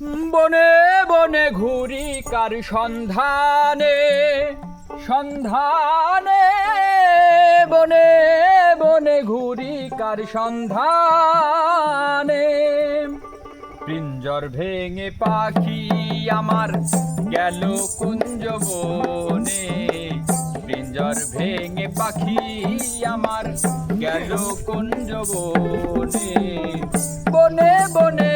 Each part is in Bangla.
বনে বনে ঘুরি কার সন্ধানে সন্ধানে বনে বনে ঘুরি কার সন্ধানে। পিঞ্জর ভেঙে পাখি আমার গেল কুঞ্জ বনে, পিঞ্জর ভেঙে পাখি আমার গেল কুঞ্জ বনে। বনে বনে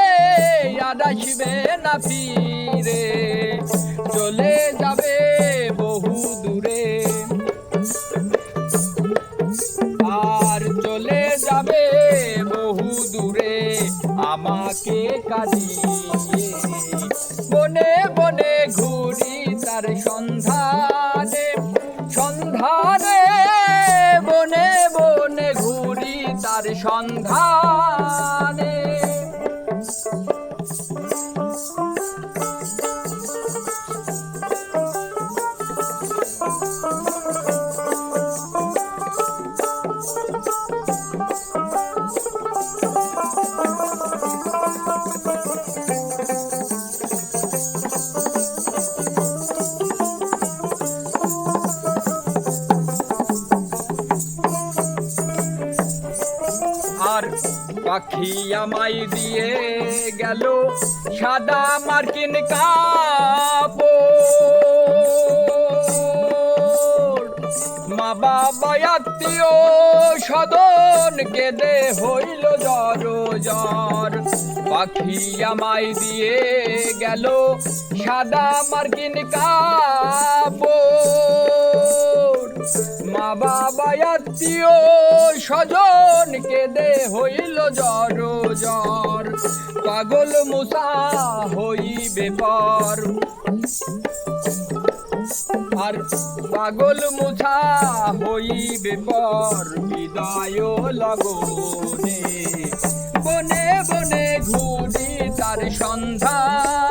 আর আসবে না ফিরে। চলে যাবে বহু দূরে। আর চলে যাবে বহু দূরে আমাকে কাঁদিয়ে। বনে বনে ঘুরি তার সন্ধানে সন্ধানে, বনে বনে ঘুরি তার সন্ধানে। পাখি আমায় দিয়ে গেল সাদা মার্কিন কাপড়। মা বাবা আত্মীয় সদন কেঁদে হইল জর জর পাখি আমায় দিয়ে গেল সাদা মার্কিন কাপড়। মা বাবা আত্মীয় স্বজন কেঁদে হইল জ্বর জ্বর পাগল মুসা হইবে পর। আর পাগল মুছা হইবে পর বিদায় লগনে। বনে বনে ঘুরি তার সন্ধানে।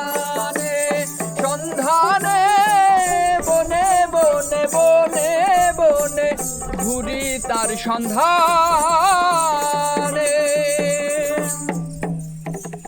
ঘুরি তার সন্ধ্যা